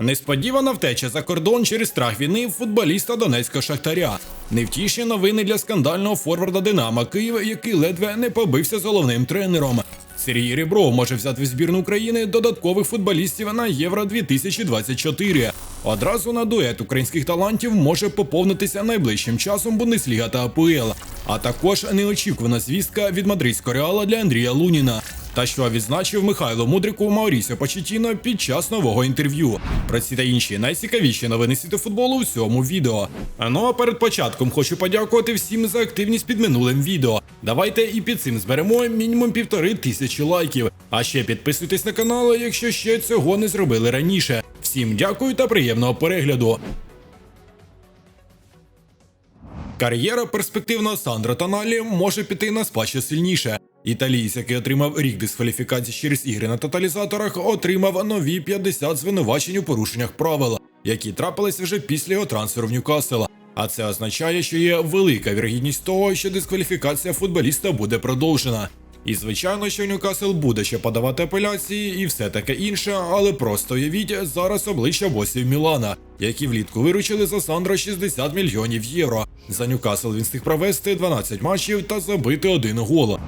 Несподівана втеча за кордон через страх війни футболіста Донецького Шахтаря. Невтішні новини для скандального форварда Динамо Києва, який ледве не побився з головним тренером. Сергій Ребров може взяти в збірну України додаткових футболістів на Євро 2024. Одразу на дует українських талантів може поповнитися найближчим часом Бундесліга та АПЛ, а також неочікувана звістка від мадридського реала для Андрія Луніна. Та що відзначив Михайло Мудрику Маурісіо Почетіно під час нового інтерв'ю. Про ці та інші найцікавіші новини світу футболу у цьому відео. Ну а перед початком хочу подякувати всім за активність під минулим відео. Давайте і під цим зберемо мінімум півтори тисячі лайків. А ще підписуйтесь на канал, якщо ще цього не зробили раніше. Всім дякую та приємного перегляду. Кар'єра перспективного Сандро Тоналі може піти на спадще сильніше. Італієць, який отримав рік дискваліфікації через ігри на тоталізаторах, отримав нові 50 звинувачень у порушеннях правил, які трапились вже після його трансферу в Ньюкасл. А це означає, що є велика вірогідність того, що дискваліфікація футболіста буде продовжена. І звичайно, що Ньюкасл буде ще подавати апеляції і все таке інше, але просто уявіть зараз обличчя босів Мілана, які влітку виручили за Сандро 60 мільйонів євро. За Ньюкасл він встиг провести 12 матчів та забити один гол.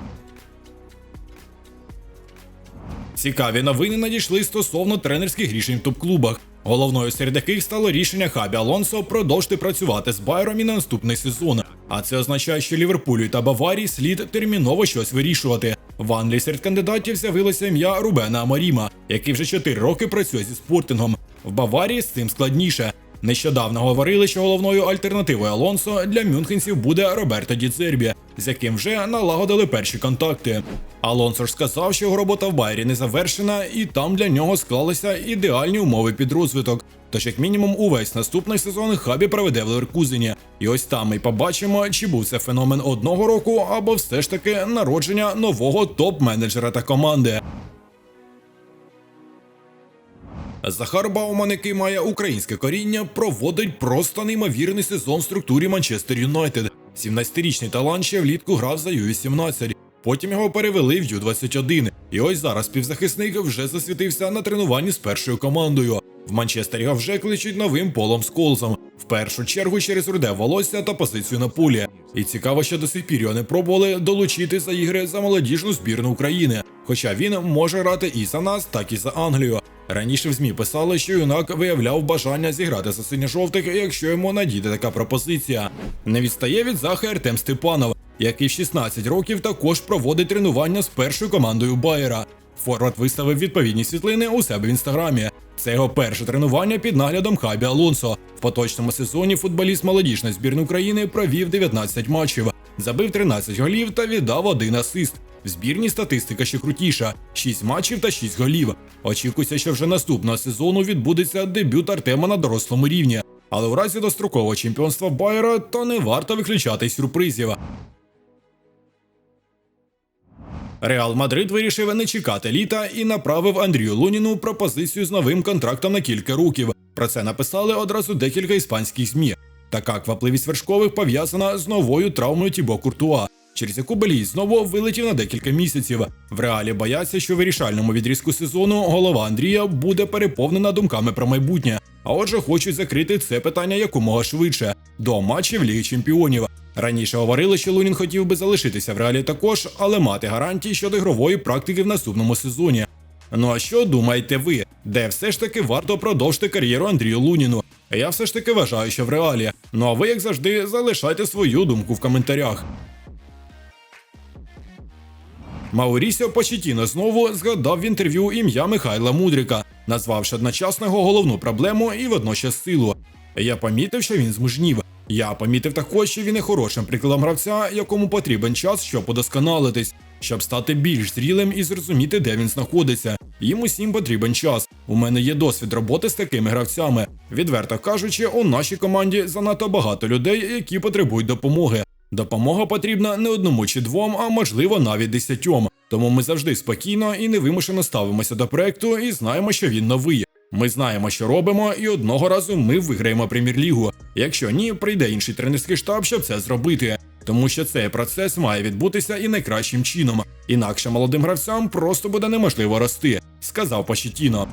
Цікаві новини надійшли стосовно тренерських рішень в топ-клубах. Головною серед яких стало рішення Хабі Алонсо продовжити працювати з Байером і на наступний сезон. А це означає, що Ліверпулю та Баварії слід терміново щось вирішувати. В Англії серед кандидатів з'явилося ім'я Рубена Амаріма, який вже 4 роки працює зі спортингом. В Баварії з цим складніше. Нещодавно говорили, що головною альтернативою Алонсо для мюнхенців буде Роберто Діцербі, з яким вже налагодили перші контакти. Алонсо ж сказав, що його робота в Байері не завершена, і там для нього склалися ідеальні умови під розвиток. Тож, як мінімум, увесь наступний сезон хабі проведе в Леркузені. І ось там ми побачимо, чи був це феномен одного року, або все ж таки народження нового топ-менеджера та команди. Захар Бауман, який має українське коріння, проводить просто неймовірний сезон в структурі Манчестер Юнайтед. 17-річний талант ще влітку грав за Ю-18. Потім його перевели в Ю-21. І ось зараз півзахисник вже засвітився на тренуванні з першою командою. В Манчестері його вже кличуть новим полом Сколзом. В першу чергу через руде волосся та позицію на полі. І цікаво, що до сих пір його не пробували долучити за ігри за молодіжну збірну України. Хоча він може грати і за нас, так і за Англію. Раніше в ЗМІ писали, що юнак виявляв бажання зіграти за синьо-жовтих, якщо йому надійде така пропозиція. Не відстає від Заха Артем Степанов, який в 16 років також проводить тренування з першою командою Байера. Форвард виставив відповідні світлини у себе в інстаграмі. Це його перше тренування під наглядом Хабі Алонсо. В поточному сезоні футболіст молодіжної збірної України провів 19 матчів, забив 13 голів та віддав один асист. В збірні статистика ще крутіша: 6 матчів та 6 голів. Очікується, що вже наступного сезону відбудеться дебют Артема на дорослому рівні. Але у разі дострокового чемпіонства Байера то не варто виключати сюрпризів. Реал Мадрид вирішив не чекати літа і направив Андрію Луніну пропозицію з новим контрактом на кілька років. Про це написали одразу декілька іспанських ЗМІ. Така квапливість вершкових пов'язана з новою травмою Тібо Куртуа, через яку Белій знову вилетів на декілька місяців. В реалі бояться, що в вирішальному відрізку сезону голова Андрія буде переповнена думками про майбутнє. А отже, хочуть закрити це питання якомога швидше до матчів Ліги Чемпіонів. Раніше говорили, що Лунін хотів би залишитися в реалі також, але мати гарантії щодо ігрової практики в наступному сезоні. Ну а що думаєте ви, де все ж таки варто продовжити кар'єру Андрію Луніну? Я все ж таки вважаю, що в реалі. Ну а ви, як завжди, залишайте свою думку в коментарях. Маурісіо Почетіно знову згадав в інтерв'ю ім'я Михайла Мудрика, назвавши одночасно його головну проблему і водночас силу. Я помітив, що він змужнів. Я помітив також, що він є хорошим прикладом гравця, якому потрібен час, щоб удосконалитись, щоб стати більш зрілим і зрозуміти, де він знаходиться. Їм усім потрібен час. У мене є досвід роботи з такими гравцями. Відверто кажучи, у нашій команді занадто багато людей, які потребують допомоги. Допомога потрібна не одному чи двом, а можливо навіть десятьом. Тому ми завжди спокійно і невимушено ставимося до проекту і знаємо, що він новий. Ми знаємо, що робимо, і одного разу ми виграємо прем'єр-лігу. Якщо ні, прийде інший тренерський штаб, щоб це зробити. Тому що цей процес має відбутися і найкращим чином. Інакше молодим гравцям просто буде неможливо рости, сказав Почетіно.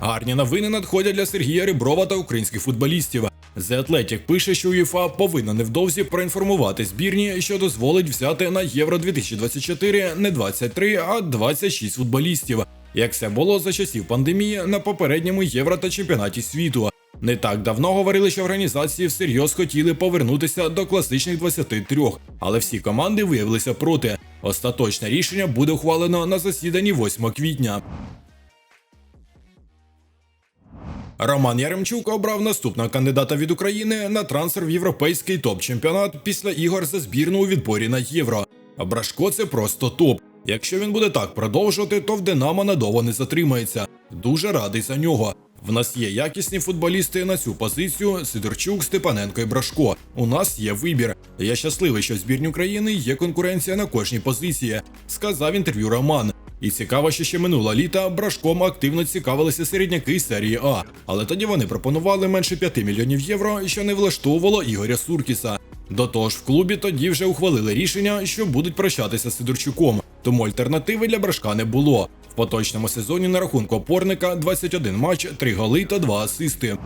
Гарні новини надходять для Сергія Риброва та українських футболістів. The Athletic пише, що УЄФА повинна невдовзі проінформувати збірні, що дозволить взяти на Євро 2024 не 23, а 26 футболістів. Як це було за часів пандемії на попередньому євро та чемпіонаті світу. Не так давно говорили, що організації всерйоз хотіли повернутися до класичних 23, але всі команди виявилися проти. Остаточне рішення буде ухвалено на засіданні 8 квітня. Роман Яремчук обрав наступного кандидата від України на трансфер в європейський топ-чемпіонат після ігор за збірну у відборі на євро. Брашко це просто топ. Якщо він буде так продовжувати, то в Динамо надовго не затримається. Дуже радий за нього. В нас є якісні футболісти на цю позицію: Сидорчук, Степаненко і Брашко. У нас є вибір. Я щасливий, що в збірні України є конкуренція на кожній позиції, сказав інтерв'ю Роман. І цікаво, що ще минуло літа Брашком активно цікавилися середняки серії А, але тоді вони пропонували менше 5 мільйонів євро, що не влаштовувало Ігоря Суркіса. До того ж, в клубі тоді вже ухвалили рішення, що будуть прощатися з Сидорчуком, тому альтернативи для Брашка не було. В поточному сезоні на рахунку опорника 21 матч, 3 голи та 2 асисти.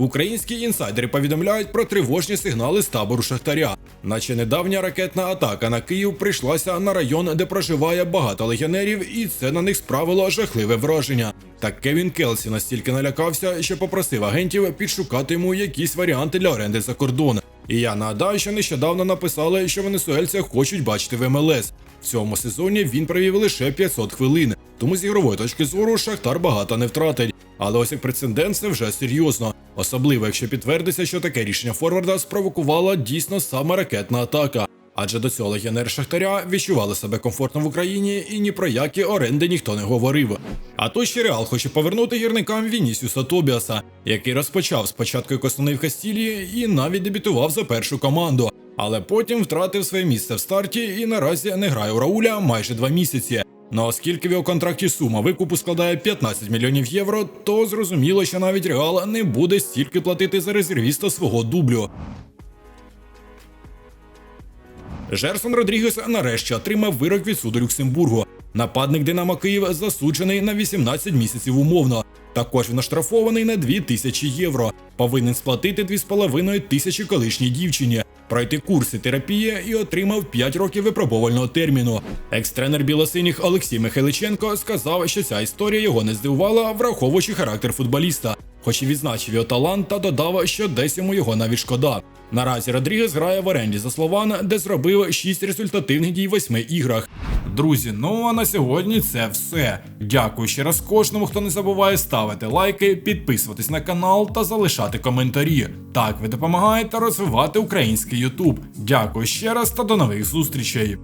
Українські інсайдери повідомляють про тривожні сигнали з табору Шахтаря. Наче недавня ракетна атака на Київ прийшлася на район, де проживає багато легіонерів, і це на них справило жахливе враження. Так Кевін Келсі настільки налякався, що попросив агентів підшукати йому якісь варіанти для оренди за кордон. І я нагадаю, що нещодавно написали, що венесуельця хочуть бачити в МЛС. В цьому сезоні він провів лише 500 хвилин, тому з ігрової точки зору Шахтар багато не втратить. Але ось як прецедент це вже серйозно. Особливо, якщо підтвердиться, що таке рішення Форварда спровокувала дійсно саме ракетна атака. Адже до цього легіонери Шахтаря відчували себе комфортно в Україні і ні про які оренди ніхто не говорив. А то ще Реал хоче повернути гірникам Вінісіуса Тобіаса, який розпочав спочатку як основний в Кастілії і навіть дебютував за першу команду. Але потім втратив своє місце в старті і наразі не грає у Рауля майже два місяці. Ну оскільки в його контракті сума викупу складає 15 мільйонів євро, то зрозуміло, що навіть Реал не буде стільки платити за резервіста свого дублю. Жерсон Родрігес нарешті отримав вирок від суду Люксембургу. Нападник Динамо Київ засуджений на 18 місяців умовно. Також він оштрафований на 2 тисячі євро. Повинен сплатити 2,5 тисячі колишній дівчині, пройти курси терапії і отримав 5 років випробувального терміну. Екс-тренер білосиніх Олексій Михайличенко сказав, що ця історія його не здивувала, враховуючи характер футболіста. Хоч і відзначив його талант та додав, що десь йому його навіть шкода. Наразі Родрігес грає в оренді за Слована, де зробив 6 результативних дій в 8 іграх. Друзі, ну а на сьогодні це все. Дякую ще раз кожному, хто не забуває ставити лайки, підписуватись на канал та залишати коментарі. Так ви допомагаєте розвивати український Ютуб. Дякую ще раз та до нових зустрічей.